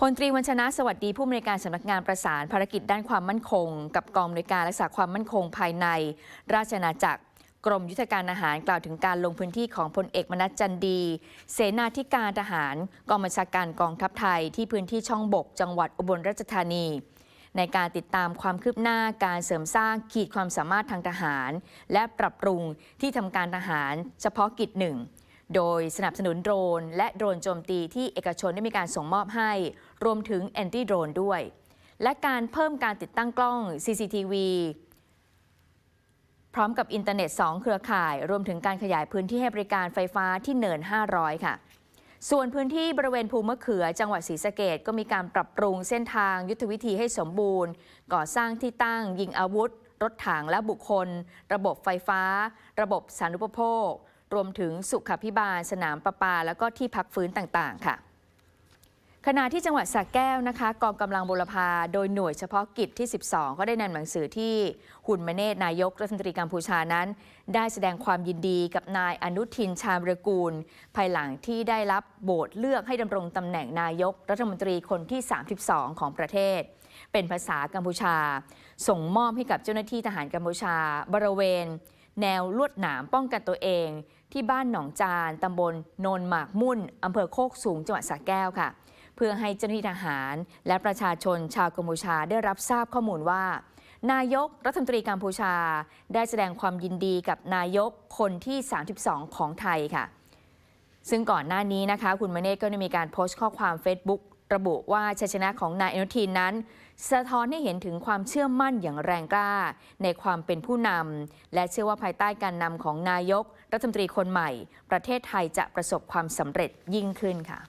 พลตรีวัญชนะสวัสดีผู้อำนวยการสำนักงานประสานภารกิจด้านความมั่นคง กับกองอำนวยการรักษาความมั่นคงภายใน ราชอาณาจักรกรมยุทธการอาหารกล่าวถึงการลงพื้นที่ของพลเอกมนัสจันดี เสนาธิการทหารกองบัญชาการกองทัพไทยที่พื้นที่ช่องบก จังหวัดอุบลราชธานี ในการติดตามความคืบหน้าการเสริมสร้างขีดความสามารถทางทหาร และปรับปรุงที่ทำการทหารเฉพาะกิจหนึ่ง โดยสนับสนุนโดรน และโดรนโจมตีที่เอกชนได้มีการส่งมอบให้ รวมถึงแอนตี้โดรนด้วย และการเพิ่มการติดตั้งกล้อง CCTV พร้อมกับอินเทอร์เน็ต 2 เครือข่าย รวมถึงการขยายพื้นที่ให้บริการไฟฟ้าที่เนิน 500 ค่ะ ส่วนพื้นที่บริเวณภูมะเขือ จังหวัดศรีสะเกดก็มีการปรับปรุงเส้นทางยุทธวิธีให้สมบูรณ์ ก่อสร้างที่ตั้งยิงอาวุธ รถถังและบุคคล ระบบไฟฟ้า ระบบสารณูปโภค รวมถึงสุขาพิบาล สนามประปา แล้วก็ที่พักฟื้นต่างๆ ค่ะขณะที่จังหวัดสระแก้วนะคะ กองกำลังบุรพาโดยหน่วยเฉพาะกิจที่ 12 ก็ได้นำหนังสือที่หุ่นมเนตรนายกรัฐมนตรีกัมพูชานั้น ได้แสดงความยินดีกับนายอนุทินชาญรกูล ภายหลังที่ได้รับโบทเลือกให้ดำรงตำแหน่งนายกรัฐมนตรีคนที่ 32 ของประเทศ เป็นภาษากัมพูชา ส่งมอบให้กับเจ้าหน้าที่ทหารกัมพูชา บริเวณ แนวลวดหนามป้องกันตัวเอง ที่บ้านหนองจานตำบลโนนหมากมุ่นอำเภอโคกสูงจังหวัดสระแก้วค่ะ เพื่อให้เจ้าหน้าที่ทหารและประชาชนชาวกัมพูชาได้รับทราบข้อมูลว่า นายกรัฐมนตรีกัมพูชา ได้แสดงความยินดีกับนายกคนที่ 32 ของไทยค่ะ ซึ่งก่อนหน้านี้นะคะ คุณมเนตก็ได้มีการโพสต์ข้อความ Facebook ระบุว่าชัยชนะของนายอนุทินนั้น สะท้อนให้เห็นถึงความเชื่อมั่นอย่างแรงกล้า ในความเป็นผู้นำและเชื่อว่าภายใต้การนำของนายก รัฐมนตรีคนใหม่ ประเทศไทยจะประสบความสำเร็จยิ่งขึ้นค่ะ